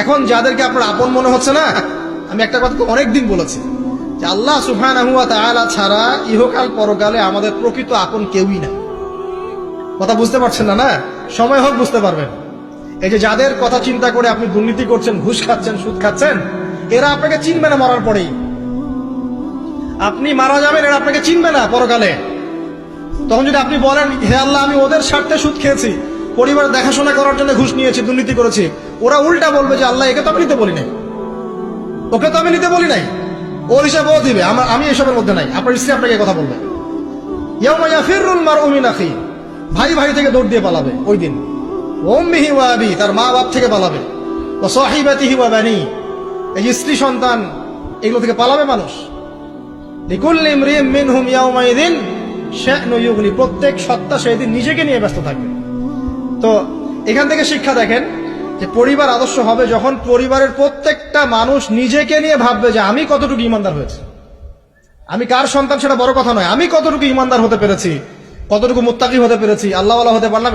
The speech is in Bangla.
এখন যাদেরকে আপনার আপন মনে হচ্ছে না, আমি একটা কথা অনেকদিন বলেছি, যে আল্লাহ সুফান ছাড়া ইহকাল পরকালে আমাদের প্রকৃত আপন কেউই না কথা বুঝতে পারছেন না না? সময় হোক বুঝতে পারবেন। এই যে যাদের কথা চিন্তা করে আপনি দুর্নীতি করছেন, ঘুষ খাচ্ছেন, সুদ খাচ্ছেন, এরা আপনাকে চিনবে না মরার পরেই। আপনি মারা যাবেন, এরা আপনাকে চিনবে না পরকালে। তখন যদি আপনি বলেন, হে আল্লাহ, আমি ওদের স্বার্থে সুদ খেয়েছি। পরিবার দেখাশোনা করার জন্য ঘুষ নিয়েছি, দুর্নীতি করেছি। ওরা উল্টা বলবে যে, আল্লাহ, একে তো আপনি নিতে বলি নাই। ওকে তো আমি নিতে বলি নাই। ওর হিসাব ও দিবে। আমার আমি এসবের মধ্যে নাই। আপনার স্ত্রী আপনাকে কথা বলবে। ভাই ভাই থেকে দৌড় দিয়ে পালাবে ওই দিন। ওম্মিহি ওয়া আবি, তার মা বাপ থেকে পালাবে। ও ওয়া বানি। এই স্ত্রী সন্তান, এগুলো থেকে পালাবে মানুষ। লিকুল্লি ইমরিম মিনহুম ইয়াউমাইদিন শা'নু ইউগনি। প্রত্যেক সত্তা সেদিন নিজেকে নিয়ে ব্যস্ত থাকবে। তো এখান থেকে শিক্ষা দেখেন যে পরিবার আদর্শ হবে যখন পরিবারের প্রত্যেকটা মানুষ নিজেকে নিয়ে ভাববে যে আমি কতটুকু ইমানদার হয়েছে। আমি কার সন্তান সেটা বড় কথা নয়। আমি কতটুকু ইমানদার হতে পেরেছি, কতটুকু মুত্তাকি হতে পেরেছি, আল্লাহওয়ালা হতে পারলাম